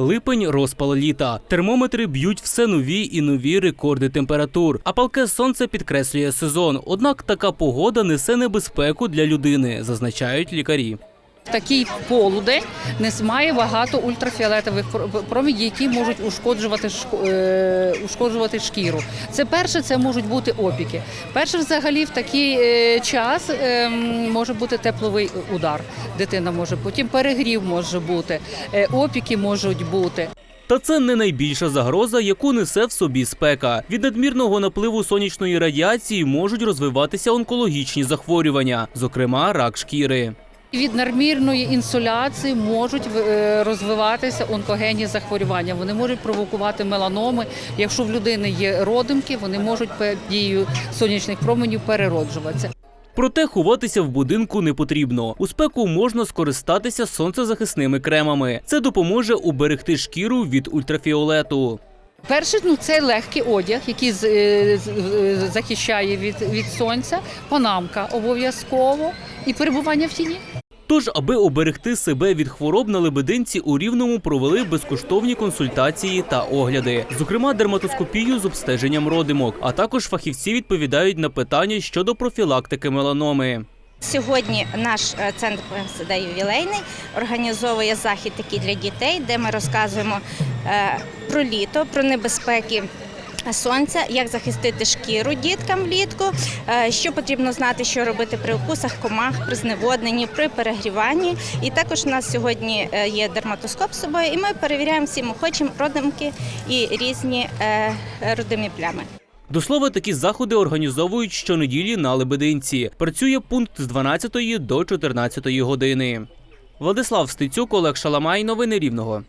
Липень розпал літа. Термометри б'ють все нові і нові рекорди температур. А палке сонце підкреслює сезон. Однак така погода несе небезпеку для людини, зазначають лікарі. Такий полудень має багато ультрафіолетових пр- промінь, які можуть ушкоджувати шк- е, ушкоджувати шкіру. Це перше, це можуть бути опіки. Перше, взагалі, в такий е, час е, може бути тепловий удар. Дитина може потім перегрів може бути, е, опіки можуть бути. Та це не найбільша загроза, яку несе в собі спека. Від надмірного напливу сонячної радіації можуть розвиватися онкологічні захворювання, зокрема рак шкіри. Від надмірної інсоляції можуть е, розвиватися онкогенні захворювання. Вони можуть провокувати меланоми. Якщо в людини є родимки, вони можуть під дією сонячних променів перероджуватися. Проте ховатися в будинку не потрібно. У спеку можна скористатися сонцезахисними кремами. Це допоможе уберегти шкіру від ультрафіолету. Перше, ну це легкий одяг, який е, захищає від, від сонця, панамка обов'язково і перебування в тіні. Тож, аби оберегти себе від хвороб на лебединці, у рівному провели безкоштовні консультації та огляди, зокрема дерматоскопію з обстеженням родимок. А також фахівці відповідають на питання щодо профілактики меланоми. Сьогодні наш е, центр ПСД ювілейний організовує захід такий для дітей, де ми розказуємо е, про літо, про небезпеки. Сонця, як захистити шкіру діткам влітку, е, що потрібно знати, що робити при укусах комах, при зневодненні, при перегріванні. І також у нас сьогодні е, є дерматоскоп з собою, і ми перевіряємо всім охочим родимки і різні е, родимі плями. До слова, такі заходи організовують щонеділі на Лебединці. Працює пункт з 12 до 14 години. Владислав Стецюк, Олег Шаламай. Новини Рівного.